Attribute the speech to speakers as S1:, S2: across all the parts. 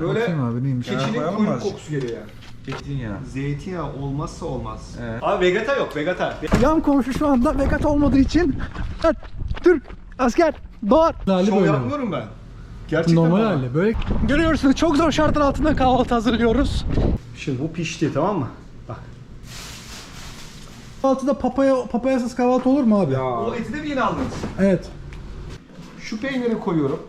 S1: Böyle
S2: Bakayım abi neymiş?
S1: keçinin
S3: koyalım mı
S1: kuyruk
S3: azıcık?
S1: kokusu geliyor yani.
S3: Zeytinyağı.
S1: Zeytinyağı olmazsa olmaz.
S3: Evet.
S1: Abi vegeta yok vegeta.
S2: Yan komşu şu anda vegat olmadığı için Türk asker doğar. Hali
S1: Şov
S2: böyle.
S1: yapmıyorum ben. Gerçekten
S2: Normal
S1: bana.
S2: hali böyle. Görüyorsunuz çok zor şartlar altında kahvaltı hazırlıyoruz.
S1: Şimdi bu pişti tamam mı? Bak.
S2: Kahvaltıda papaya papayasız kahvaltı olur mu abi?
S1: O eti de mi yeni aldınız?
S2: Evet.
S1: Şu peyniri koyuyorum.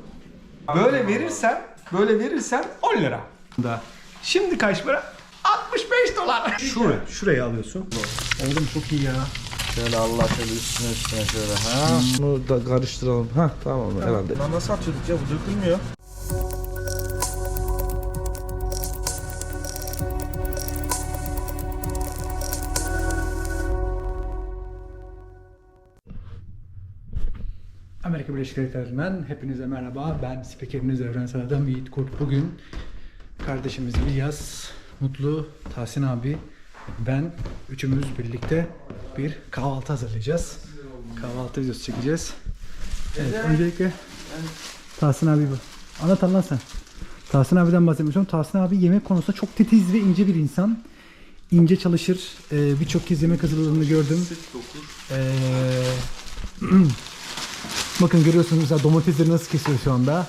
S1: Böyle verirsen, böyle verirsen 10 lira. Da. Şimdi kaç para? 65 dolar. Şuraya, şuraya alıyorsun.
S2: Oğlum çok iyi ya.
S3: Şöyle Allah şöyle üstüne üstüne şöyle. Ha. Bunu da karıştıralım. Ha tamam herhalde. Lan nasıl atıyorduk ya bu dökülmüyor.
S2: Birleşik Devletleri'nden hepinize merhaba. Ben spikeriniz Evrensel Adam Yiğit Kurt. Bugün kardeşimiz İlyas, Mutlu, Tahsin abi, ben üçümüz birlikte bir kahvaltı hazırlayacağız. Kahvaltı videosu çekeceğiz. Evet, öncelikle Tahsin abi bu. Anlat anlat sen. Tahsin abiden bahsetmiştim. Tahsin abi yemek konusunda çok titiz ve ince bir insan. İnce çalışır. Ee, Birçok kez yemek hazırladığını gördüm. Ee, Bakın görüyorsunuz mesela domatesleri nasıl kesiyor şu anda.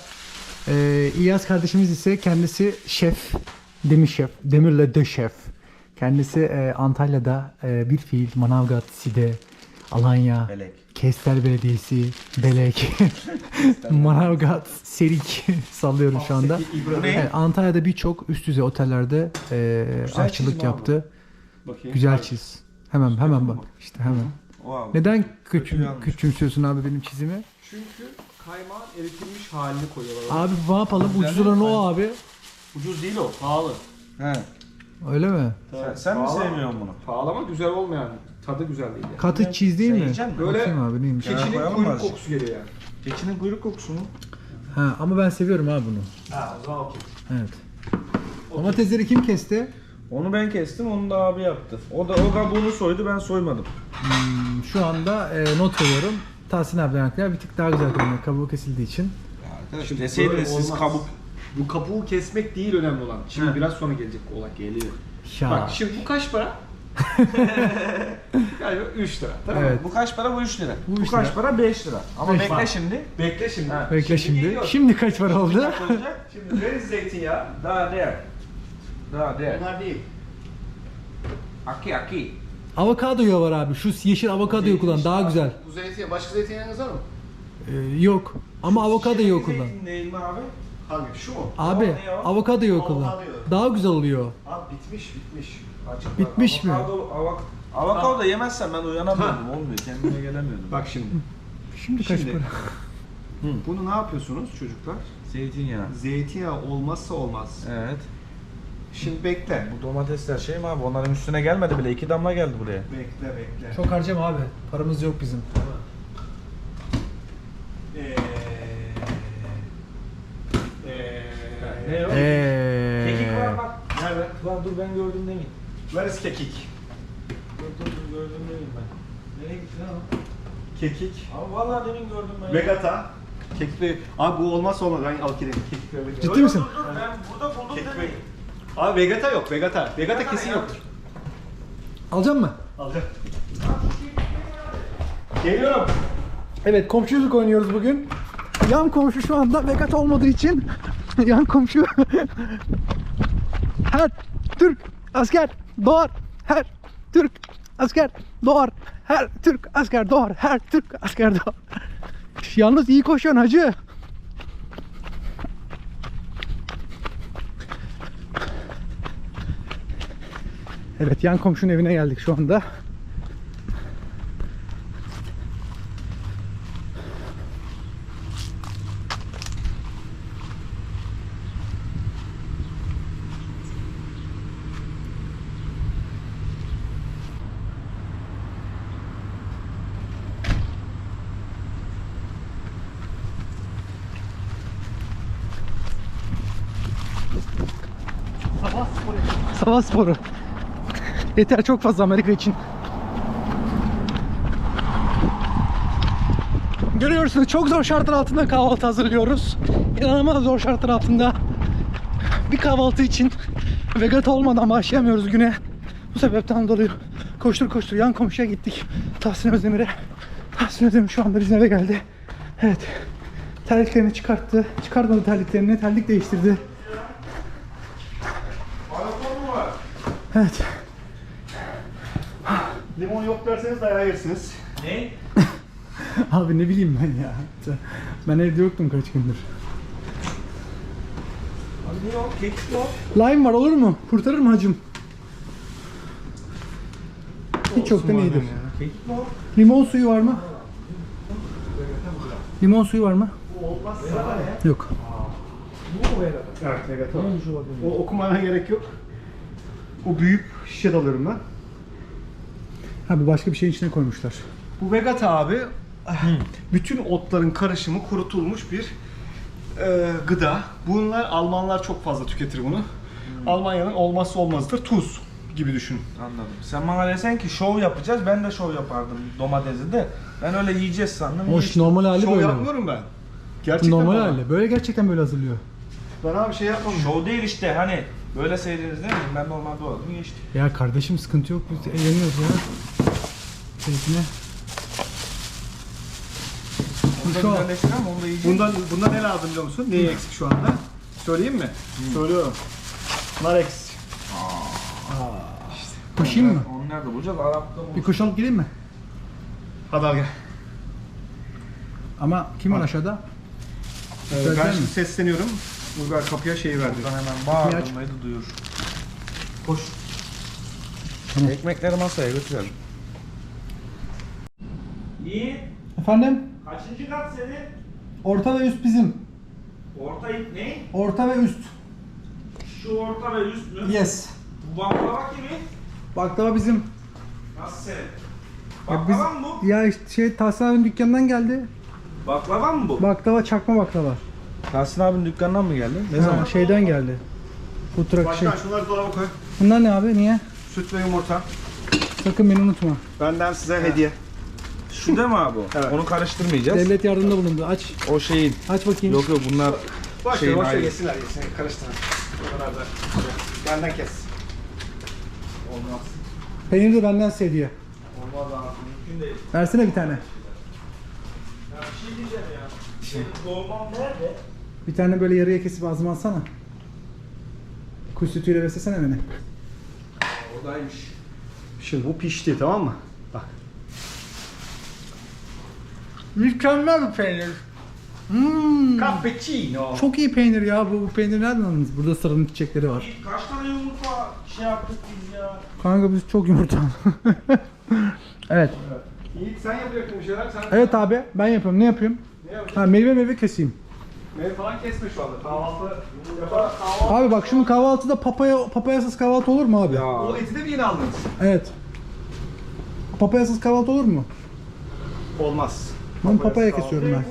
S2: Ee, İlyas kardeşimiz ise kendisi şef, demir şef, demirle de şef. Kendisi e, Antalya'da e, bir fiil, Manavgat, Side, Alanya,
S3: Belek.
S2: Kestel Belediyesi, Belek, Manavgat, Serik sallıyorum şu anda. Evet, Antalya'da birçok üst düzey otellerde e,
S3: Güzel
S2: aşçılık
S3: çizim abi.
S2: yaptı.
S1: Bakayım.
S2: Güzel çiz. Hemen hemen bak. İşte hemen.
S3: Wow.
S2: Neden küçüm,
S3: yanlış.
S2: küçümsüyorsun abi benim çizimi?
S1: Çünkü kaymağın eritilmiş halini koyuyorlar.
S2: Abi ne yapalım? Ucuz olan o abi.
S1: Ucuz değil o, pahalı.
S3: He.
S2: Öyle mi?
S3: Sen, sen mi
S1: Pahalı.
S3: sevmiyorsun bunu?
S1: Pahalı ama güzel olmayan. Tadı güzel değil yani.
S2: Katı cheese değil mi?
S3: yiyecek misin?
S1: Böyle
S2: Bakayım abi neymiş?
S3: Ya,
S1: Keçinin
S3: koyalım
S1: kuyruk
S3: azıcık?
S1: kokusu geliyor yani.
S3: Keçinin kuyruk kokusu mu?
S2: Ha, ama ben seviyorum abi bunu.
S1: Ha o zaman okey.
S2: Evet. Domatesleri kim kesti?
S3: Onu ben kestim, onu da abi yaptı. O da o kabuğunu soydu, ben soymadım.
S2: Hmm, Şu anda e, not veriyorum. Tahsin arkadaşlar bir tık daha güzel görünüyor kabuğu kesildiği için.
S3: Arkadaş
S1: Böyle
S3: deseydiniz siz
S1: olmaz.
S3: kabuk.
S1: Bu kabuğu kesmek değil önemli olan. Şimdi
S3: He.
S1: biraz sonra gelecek o olay. Geliyor.
S2: Ya.
S1: Bak şimdi bu kaç para? yani 3 lira. Tamam mı?
S2: Evet.
S3: Bu kaç para? Bu 3 lira.
S2: Bu
S3: Bu, kaç
S2: lira.
S3: para? 5 lira. Ama
S2: Beş
S3: bekle
S1: lira.
S3: şimdi.
S1: Bekle şimdi.
S3: Ha.
S2: Bekle şimdi.
S1: geliyor.
S2: Şimdi kaç para oldu?
S3: Olacak.
S1: Şimdi veririz zeytinyağı.
S3: Daha değer. Daha değer.
S1: Bunlar değil.
S3: Aki aki.
S2: Avokado yağı var abi. Şu yeşil avokado yağı kullan daha güzel.
S1: Bu zeytinyağı, başka zeytinyağınız var mı?
S2: Ee, yok. Ama avokado yağı kullan.
S3: Zeytin değil mi abi?
S1: Hangi? Şu mu?
S2: Abi
S3: O ne
S2: yağı kullan.
S1: Avokado.
S2: Daha güzel oluyor.
S1: Abi bitmiş bitmiş.
S3: Açık
S2: Bitmiş
S3: bak,
S2: mi?
S3: Avokado, avok avokado da yemezsen ben uyanamıyordum. Olmuyor. Kendime gelemiyordum.
S1: Bak şimdi.
S2: Şimdi kaç
S1: Şimdi-
S2: para?
S1: Bunu ne yapıyorsunuz çocuklar?
S3: Zeytinyağı.
S1: Zeytinyağı olmazsa olmaz.
S3: Evet.
S1: Şimdi bekle.
S3: Bu domatesler şey mi abi? Onların üstüne gelmedi bile. iki damla geldi buraya.
S1: Bekle bekle.
S2: Çok harcama abi. Paramız yok bizim.
S1: Eee... Eee...
S3: Ne o?
S2: Eee.
S3: Kekik var bak.
S1: Nerede?
S3: Lan dur ben gördüm demin.
S1: Where is kekik?
S3: Dur dur dur gördüm demin ben. Nereye gitti lan o?
S1: Kekik.
S3: Abi vallahi demin gördüm ben.
S1: Vegata. Kekikleri... Abi bu olmazsa olmaz. Ben al. Kekikleri de-
S2: Ciddi misin?
S3: Dur dur ben burada buldum
S1: Kekik
S3: demin.
S1: Abi vegeta yok. Vegeta. Vegeta
S3: Vegeta
S1: kesin yoktur.
S2: Alacak mı?
S1: Alacağım. Geliyorum.
S2: Evet komşuluk oynuyoruz bugün. Yan komşu şu anda vegat olmadığı için yan komşu her Türk asker doğar. Her Türk asker doğar. Her Türk asker doğar. Her Türk asker doğar. Yalnız iyi koşuyorsun hacı. Evet yan komşunun evine geldik şu anda. Sabah sporu. Yeter çok fazla Amerika için. Görüyorsunuz çok zor şartlar altında kahvaltı hazırlıyoruz. İnanılmaz zor şartlar altında. Bir kahvaltı için vegata olmadan başlayamıyoruz güne. Bu sebepten dolayı koştur koştur yan komşuya gittik. Tahsin Özdemir'e. Tahsin Özdemir şu anda bizim eve geldi. Evet. Terliklerini çıkarttı. Çıkartmadı terliklerini. Terlik değiştirdi. Evet.
S1: Limon yok derseniz dayağı yersiniz.
S3: Ne?
S2: Abi ne bileyim ben ya. Ben evde yoktum kaç gündür.
S3: Abi yok, kekik yok.
S2: Lime var olur mu? Kurtarır mı hacım? Hiç yoktan iyidir.
S3: Kekik yok.
S2: Limon suyu var mı? Limon suyu var mı? Yok.
S1: Evet, negatif. O okumana gerek yok. O büyük şişe alıyorum ben.
S2: Abi başka bir şeyin içine koymuşlar.
S1: Bu Vegata abi bütün otların karışımı kurutulmuş bir e, gıda. Bunlar Almanlar çok fazla tüketir bunu. Almanya'nın olmazsa olmazıdır tuz gibi düşün.
S3: Anladım. Sen bana desen ki şov yapacağız, ben de şov yapardım domatesi de. Ben öyle yiyeceğiz sandım.
S2: Hoş
S3: yiyeceğiz.
S2: normal hali
S1: Şov
S2: böyle.
S1: yapmıyorum ben. Gerçekten
S2: Normal
S1: bana.
S2: hali. Böyle gerçekten böyle hazırlıyor.
S1: Ben abi şey yapmam.
S3: Şov değil işte hani böyle seyrediniz değil mi? Ben normal doğradım geçtim.
S2: Ya kardeşim sıkıntı yok. Biz eğleniyoruz ya.
S3: Da
S2: Şu an-.
S1: Bundan bundan ne lazım biliyor musun? Neyi eksik şu anda? Söyleyeyim mi? Söylüyorum. Nar eksik.
S2: Koşayım mı?
S3: Onu nerede bulacağız? Arap'ta
S2: Bir
S3: bulacağız.
S2: koş alıp gireyim mi?
S1: Hadi al gel.
S2: Ama kim var aşağıda?
S1: Ee,
S2: Müsait
S1: ben
S2: mi?
S1: şimdi sesleniyorum. Uygar kapıya şeyi verdi.
S3: Buradan hemen bağırmayı da duyur.
S1: Koş.
S3: Ekmekleri masaya götürelim. Yiğit,
S2: Efendim?
S3: kaçıncı kat senin?
S2: Orta ve üst bizim.
S3: Orta ne?
S2: Orta ve üst.
S3: Şu orta ve üst mü?
S2: Yes.
S3: Bu baklava kimin?
S2: Baklava bizim.
S3: Nasıl senin? Baklava mı bu?
S2: ya işte şey Tahsin abinin dükkanından geldi.
S3: Baklava mı bu?
S2: Baklava çakma baklava.
S3: Tahsin abinin dükkanından mı geldi? Ne
S2: Ha, şeyden geldi. Bu trak şey.
S1: Başkan şunları dolaba koy.
S2: Bunlar ne abi? Niye?
S1: Süt ve yumurta.
S2: Sakın beni unutma.
S1: Benden size hediye.
S3: Şu değil mi abi o?
S1: Evet.
S3: Onu karıştırmayacağız.
S2: Devlet yardımında bulundu. Aç.
S3: O şeyin.
S2: Aç bakayım.
S3: Yok yok bunlar
S1: Boş ver,
S3: Şeyin
S1: boş ver
S3: ayrı.
S1: yesinler yesinler. Karıştırın. O kadar da. Benden kes.
S3: olmaz.
S2: Peynir de benden hediye.
S3: Olmaz abi. Mümkün değil.
S2: Versene bir tane.
S3: Ya bir şey diyeceğim ya. Senin dolman nerede?
S2: Bir tane böyle yarıya kesip ağzıma alsana. Kuş sütüyle beslesene beni.
S3: Oradaymış.
S1: Şimdi bu pişti tamam mı? Bak.
S2: Mükemmel bir peynir. Hmm.
S1: Cappuccino.
S2: Çok iyi peynir ya. Bu, bu peynir nereden aldınız? Burada sarının çiçekleri var.
S3: Kaç tane yumurta şey yaptık biz ya?
S2: Kanka biz çok yumurta. evet.
S1: Yiğit sen yapacaktın bir şeyler. Sen
S2: Evet abi ben yapıyorum. Ne yapayım?
S1: Ne yapacaksın?
S2: Ha, meyve meyve keseyim.
S1: Meyve falan kesme şu anda. Kahvaltı yapar. Kahvaltı.
S2: Abi bak şimdi kahvaltıda papaya papayasız kahvaltı olur mu abi?
S3: Ya.
S1: O eti de mi yeni aldınız?
S2: Evet. Papayasız kahvaltı olur mu?
S1: Olmaz.
S2: Ben papaya kesiyorum ben.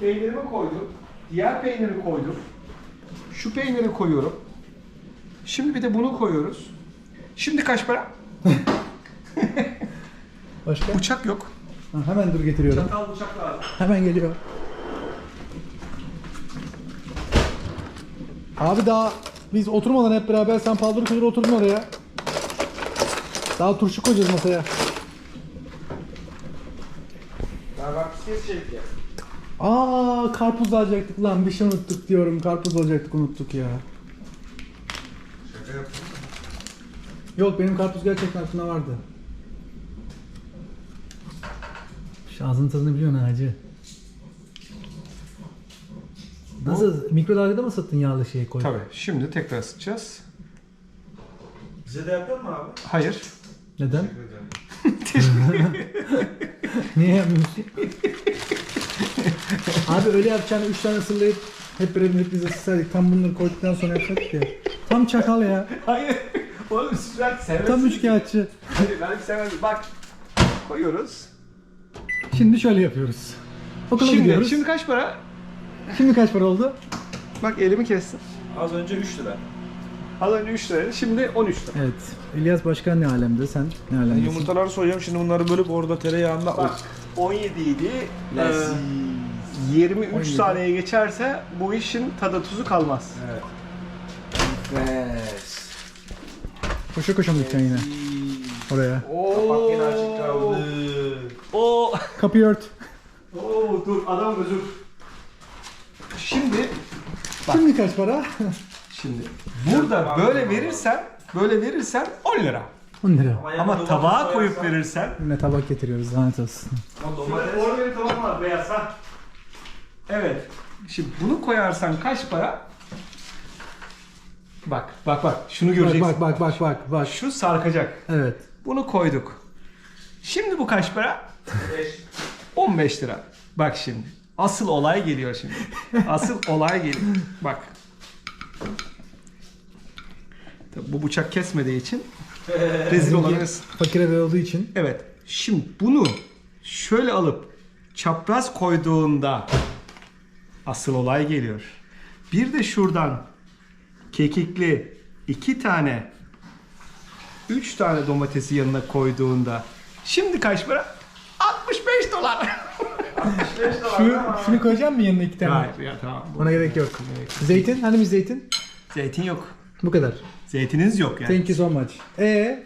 S1: Peynirimi koydum. Diğer peyniri koydum. Şu peyniri koyuyorum. Şimdi bir de bunu koyuyoruz. Şimdi kaç para?
S2: Başka?
S1: Bıçak yok.
S2: Ha, hemen dur getiriyorum.
S1: Çatal bıçak lazım.
S2: Hemen geliyor. Abi daha biz oturmadan hep beraber sen paldır küldür oturdun oraya. Daha turşu koyacağız masaya. Aa karpuz alacaktık lan bir şey unuttuk diyorum. Karpuz alacaktık unuttuk ya.
S3: Şaka yaptım.
S2: Yok benim karpuz gerçekten aklımda vardı. Şu ağzının tadını biliyorsun ha hacı. Nasıl? Mikrodalgada mı ısıttın yağlı şeyi koy?
S1: Tabii. Şimdi tekrar ısıtacağız.
S3: Bize de yapıyor mu abi?
S1: Hayır.
S2: Neden? Niye yapmıyorsun? Abi öyle yapacağını 3 tane ısırlayıp hep beraber biz ısırsaydık. Tam bunları koyduktan sonra yapsak ya. Tam çakal ya.
S1: Hayır. Oğlum sen sevmezsin.
S2: Tam üçkağıtçı.
S1: Hayır ben sevmezdim. Bak. Koyuyoruz.
S2: Şimdi şöyle yapıyoruz. Okula
S1: Şimdi,
S2: gidiyoruz.
S1: şimdi kaç para?
S2: Şimdi kaç para oldu?
S1: Bak elimi kestim.
S3: Az önce 3 lira.
S1: Az önce 3 liraydı. Şimdi 13 lira.
S2: Evet. İlyas Başkan ne alemde? Sen ne alemdesin?
S3: yumurtaları soyacağım şimdi bunları bölüp orada tereyağında
S1: Bak 17 idi.
S3: Leziz.
S1: Ee, 23
S2: 17.
S1: saniye geçerse bu işin tadı tuzu kalmaz.
S3: Evet. Enfes.
S2: Koşa koşa mı gideceksin yine? Oraya.
S3: Kapak yine açık kaldı.
S1: Oo.
S2: Kapıyı ört.
S1: Oo dur adam özür. Şimdi
S2: Şimdi kaç para?
S1: şimdi burada böyle verirsen böyle verirsen 10 lira.
S2: 10 lira.
S1: Ama tabağa koyup verirsen
S2: Yine tabak getiriyoruz lanet olsun.
S1: Orada bir tabak var beyaz ha. Evet. Şimdi bunu koyarsan kaç para? Bak bak bak şunu
S2: Bak
S1: göreceksin.
S2: bak bak bak bak bak.
S1: Şu sarkacak.
S2: Evet.
S1: Bunu koyduk. Şimdi bu kaç para? 15 lira. Bak şimdi. Asıl olay geliyor şimdi. Asıl olay geliyor. Bak. Tabii bu bıçak kesmediği için rezil olamıyorsun.
S2: Fakir ev olduğu için.
S1: Evet. Şimdi bunu şöyle alıp çapraz koyduğunda asıl olay geliyor. Bir de şuradan kekikli iki tane üç tane domatesi yanına koyduğunda şimdi kaç para? 65 dolar.
S2: Şu, şunu koyacağım mı yanına iki tane?
S1: Hayır ya tamam.
S2: Ona gerek yok. Zeytin? Hani bir zeytin?
S1: Zeytin yok.
S2: Bu kadar.
S1: Zeytininiz yok yani.
S2: Thank you so much. Ee,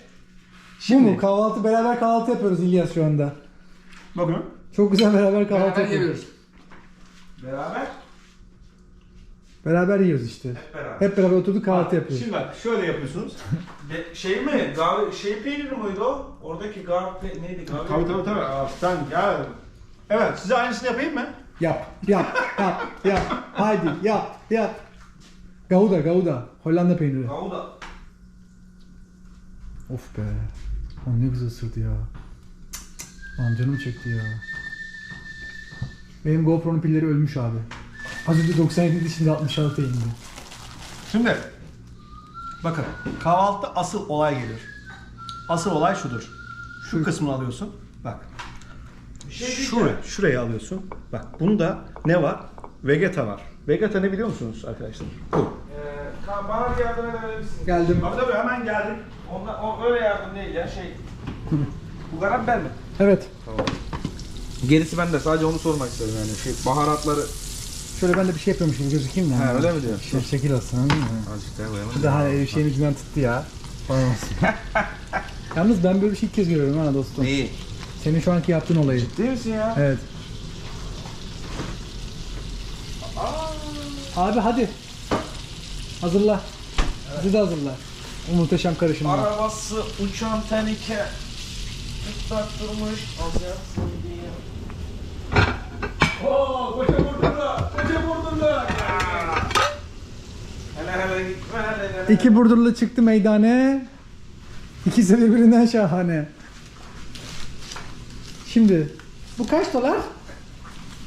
S2: bu
S1: Şimdi-
S2: mu? Kahvaltı beraber kahvaltı yapıyoruz İlyas şu anda.
S1: Bakın.
S2: Çok güzel beraber kahvaltı yapıyoruz.
S3: Beraber.
S2: Beraber yiyoruz işte.
S3: beraber.
S2: Hep beraber oturduk kahvaltı yapıyoruz.
S1: Şimdi bak şöyle yapıyorsunuz.
S3: De, şey mi? Gavi, şey peyniri miydi o? Oradaki pe- neydi? Gavi
S1: Tabii tabii tabii. Aa, Sen ya. Evet size aynısını yapayım mı?
S2: Yap, yap, yap, yap. Haydi yap, yap. Gouda, Gouda. Hollanda peyniri.
S3: Gouda.
S2: Of be. O ne güzel ısırdı ya. Lan canım çekti ya. Benim GoPro'nun pilleri ölmüş abi. Az önce 97 şimdi 66 indi.
S1: Şimdi bakın kahvaltıda asıl olay geliyor. Asıl olay şudur. Şu kısmını alıyorsun. Bak. Şuraya, şuraya alıyorsun. Bak bunda ne var? Vegeta var. Vegeta ne biliyor musunuz arkadaşlar? Bu.
S3: Ka- bana bir yardım edebilir misin?
S2: Geldim.
S1: Tabii tabii hemen geldim.
S3: Onda, o öyle yardım değil ya şey. Bu garip ben mi?
S2: Evet.
S3: Gerisi bende. Sadece onu sormak istedim yani. Şey baharatları.
S2: Şöyle ben de bir şey yapıyormuş gibi gözükeyim mi?
S3: Ha, öyle mi diyorsun?
S2: Şey, şekil alsın anladın mı?
S3: Azıcık daha koyalım.
S2: Daha her şeyin ucundan tuttu ya. Falan olsun. Yalnız ben böyle bir şey ilk kez görüyorum ha dostum.
S3: İyi.
S2: Senin şu anki yaptığın olayı.
S3: Değil misin ya?
S2: Evet. Abi hadi. Hazırla. Bizi de hazırla. O muhteşem karışımla.
S3: Arabası uçan tenike. Tutak durmuş. Az yapsın diye.
S1: Oo, koca vurdurdu. Koca vurdurdu.
S3: Hele hele gitme hele hele.
S2: İki burdurlu çıktı meydane. İkisi de birbirinden şahane. Şimdi bu kaç dolar?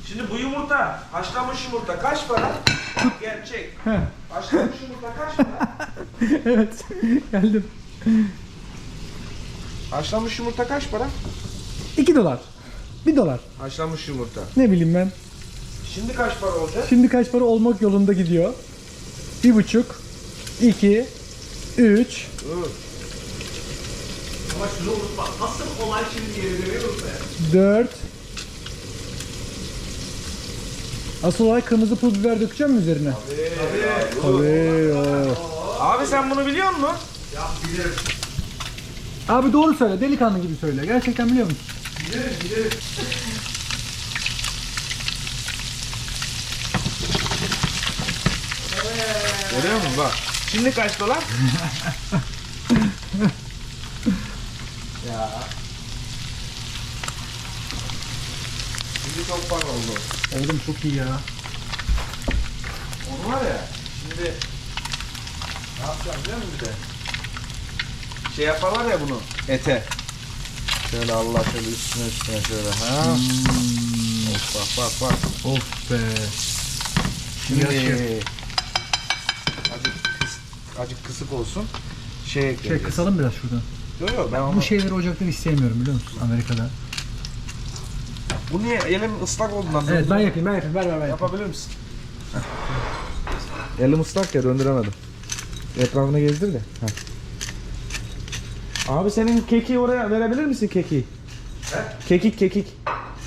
S3: Şimdi bu yumurta, haşlanmış yumurta kaç para? Gerçek. Açtım yumurta kaç
S2: evet. Geldim.
S3: Haşlanmış yumurta kaç para?
S2: 2 dolar. 1 dolar.
S3: Haşlanmış yumurta.
S2: Ne bileyim ben.
S3: Şimdi kaç para olacak?
S2: Şimdi kaç para olmak yolunda gidiyor. 1,5 2 3
S3: Dur.
S1: Ama şunu unutma. Asıl olay şimdi yerine verir
S2: 4 Asıl olay kırmızı pul biber dökeceğim mi üzerine? Tabii. oh.
S3: Abi sen bunu biliyor musun?
S2: Abi doğru söyle, delikanlı gibi söyle. Gerçekten biliyor musun?
S3: Görüyor musun bak. Şimdi kaç dolar? ya. Şimdi çok para oldu.
S2: Oğlum çok iyi ya.
S3: Onu var ya. Şimdi ne yapacağım biliyor musun bir de? Şey yaparlar ya bunu ete. Şöyle Allah şöyle üstüne üstüne şöyle ha. Of bak bak bak.
S2: Of be.
S3: Şimdi acık, kıs, acık kısık olsun. Şey
S2: Şey
S3: ekleyeceğiz.
S2: kısalım biraz şuradan.
S3: Yok yok ben onu...
S2: Bu şeyleri ocaktan isteyemiyorum biliyor musun Amerika'da?
S3: Bu niye? Elim ıslak olduğundan.
S2: Evet ben yapayım ben yapayım. Ver ver ver.
S3: Yapabilir misin? Elim ıslak ya döndüremedim. Etrafını gezdir de. Heh. Abi senin keki oraya verebilir misin keki? Kekik kekik.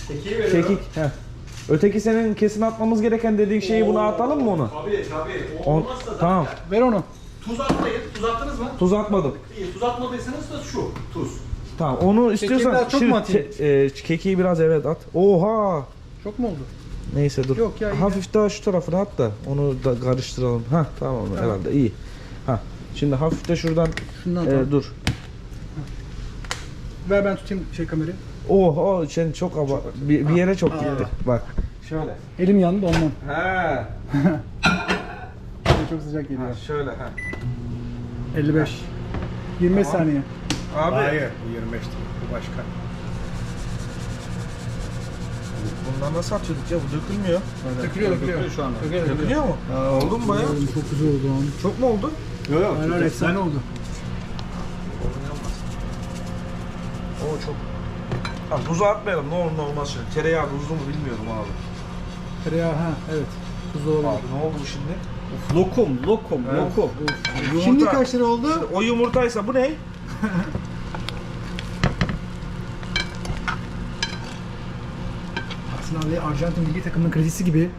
S1: Tekiye veriyorum.
S3: Kekik. Heh. Öteki senin kesin atmamız gereken dediğin şeyi buna atalım mı onu?
S1: Tabii tabii. O
S3: On-
S1: olmazsa zaten.
S3: tamam.
S2: Ver onu.
S1: Tuz atmayın. Tuz attınız mı?
S3: Tuz atmadım.
S1: İyi. Tuz atmadıysanız da şu. Tuz.
S3: Tamam onu istiyorsan
S2: biraz çok
S3: şimdi
S2: mu atayım?
S3: ke- e, kekiği biraz evet at. Oha!
S2: Çok mu oldu?
S3: Neyse dur.
S2: Yok ya, iyi
S3: hafif daha şu tarafına at da onu da karıştıralım. Ha tamam, herhalde iyi. Ha şimdi hafif de şuradan
S2: Şundan
S3: e,
S2: tamam.
S3: dur.
S2: Ver ben tutayım şey kamerayı.
S3: Oha sen çok aba bir, bir yere çok gitti. Bak. Şöyle.
S2: Elim yandı ondan.
S3: He.
S2: Çok sıcak geliyor.
S3: Şöyle ha.
S2: 55. 25
S3: Tamam.
S2: saniye.
S3: Abi
S1: bu 25 değil. Bu başka.
S3: bundan nasıl atıyorduk ya? Bu dökülmüyor.
S2: Dökülüyor dökülüyor.
S1: şu anda.
S2: Dökülüyor dökülüyor.
S3: Dökülüyor mu? oldu mu bayağı?
S2: Çok güzel oldu lan.
S3: Çok mu oldu?
S1: Yok yok.
S2: Aynen efsane oldu.
S3: Oo çok. Ha tuzu atmayalım ne olur ne olmaz şimdi. Tereyağı tuzlu mu bilmiyorum abi.
S2: Tereyağı ha evet. Tuzlu oldu.
S3: Abi ne oldu bu şimdi?
S1: Lokum, lokum,
S3: Evet.
S1: lokum.
S3: Yumurta.
S2: Şimdi kaç lira oldu?
S3: O yumurtaysa bu ne?
S2: Arsenal ve Arjantin milli takımının kredisi gibi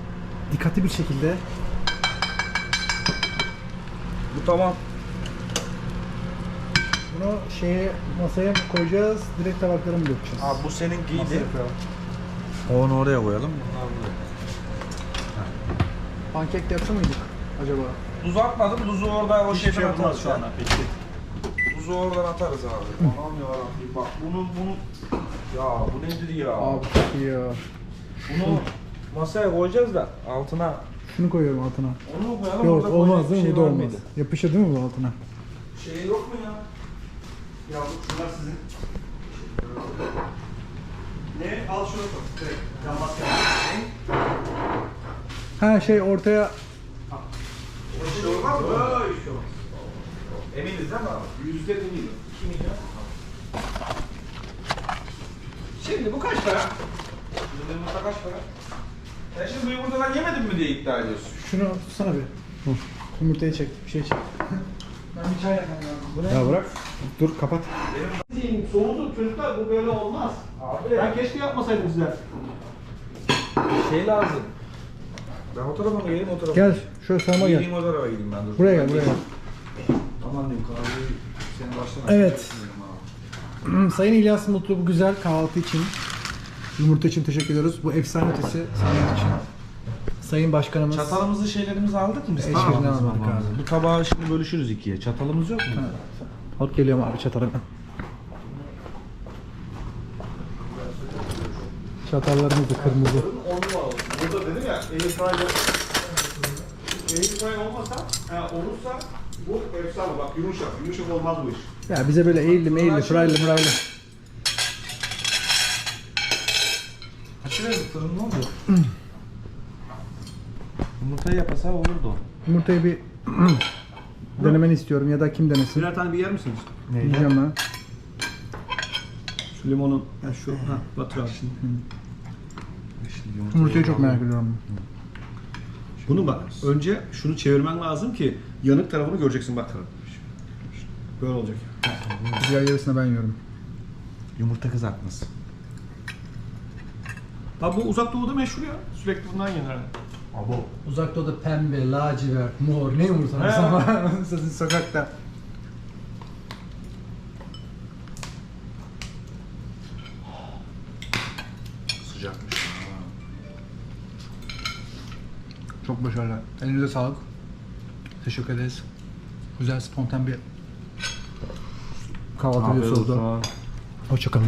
S2: dikkatli bir şekilde
S3: Bu tamam.
S2: bunu şeye masaya mı koyacağız, direkt tabaklara mı dökeceğiz?
S3: Abi bu senin giydi. Onu oraya koyalım.
S2: Pankek de yapsa mıydık acaba?
S3: Tuz atmadım. Tuzu orada o
S1: Hiçbir
S3: şeyden
S1: şey yapmaz
S3: atarız.
S1: şu anda. Peki.
S3: Tuzu oradan atarız abi. Aman yarabbim bak bunu bunu ya bu nedir ya?
S2: Abi çok iyi ya.
S3: Bunu masaya koyacağız da altına
S2: Şunu koyuyorum altına.
S3: onu mu koyalım?
S2: Yok
S3: Orada
S2: olmaz
S3: koyacak
S2: değil mi? Bu da
S3: var
S2: olmaz.
S3: mıydı?
S2: Yapışır değil mi bu altına?
S3: Şey yok mu ya?
S1: Ya şunlar sizin. Ne? Al şunu koy. Direkt. Cam maske.
S2: Ha şey ortaya
S3: O şey olmaz mı?
S1: Şu.
S3: Eminiz değil mi abi?
S1: Yüzde eminim. 2 milyon. Şimdi bu kaç para?
S3: Bu yumurta kaç para? Sen şimdi bu yumurtadan yemedin mi diye iddia ediyorsun.
S2: şunu tutsana bir. Yumurtayı çek, bir şey çek. ben bir çay yapmam lazım. Bu ne?
S1: Ya bırak. Dur kapat. Soğudu çocuklar bu böyle olmaz.
S3: Abi
S1: Ben keşke yapmasaydım size.
S3: şey lazım. Ben o tarafa mı geleyim o tarafa
S2: Gel, şöyle sağıma gel.
S3: Geleyim o tarafa gideyim ben dur.
S2: Buraya gel, buraya gel.
S3: Aman diyeyim kahveyi senin baştan
S2: Evet. Sayın İlyas Mutlu bu güzel kahvaltı için, yumurta için teşekkür ediyoruz. Bu efsane ötesi sanat için. Sayın Başkanımız.
S3: Çatalımızı şeylerimizi aldık mı biz?
S2: Hiçbirini
S3: Tamam.
S2: almadık abi.
S3: Bu tabağı şimdi bölüşürüz ikiye. Çatalımız yok mu?
S2: Hop geliyorum abi çatala. Çatallarımız da kırmızı.
S1: Burada dedim ya Airfryer Airfryer olmasa, ha, olursa bu efsane bak yumuşak. Yumuşak olmaz bu iş.
S2: Ya bize böyle eğildi meyildi, fraylı mıraylı.
S3: Açıverdik fırın ne oldu? Yumurtayı yapasa olurdu.
S2: Yumurtayı bir denemeni istiyorum ya da kim denesin.
S1: Birer tane bir yer misiniz?
S2: Yiyeceğim ben.
S1: Şu limonun, ya şu, ha, batır abi şimdi.
S2: Yumurtayı çok merak ediyorum.
S1: Bunu bak, önce şunu çevirmen lazım ki yanık tarafını göreceksin bak. Böyle olacak.
S2: Diğer yarısını ben yiyorum.
S3: Yumurta kızartması.
S1: Ha bu uzak doğuda meşhur ya. Sürekli bundan yenir.
S3: Abo.
S2: Uzak doğuda pembe, lacivert, mor ne yumurtanız
S1: He.
S2: ama sizin sokakta.
S3: Sıcakmış.
S2: Çok başarılı. Elinize sağlık. Teşekkür ederiz. Güzel spontan bir kahvaltı videosu oldu. Hoşçakalın.